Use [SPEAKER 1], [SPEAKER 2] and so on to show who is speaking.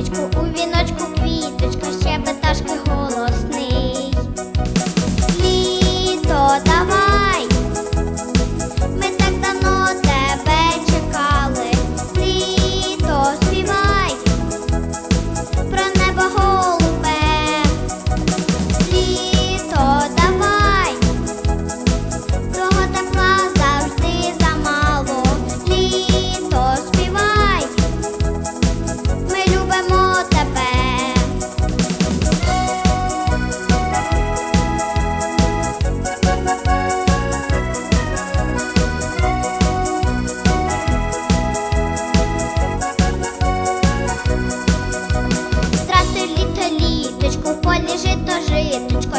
[SPEAKER 1] Сонечку у віночку квіточки.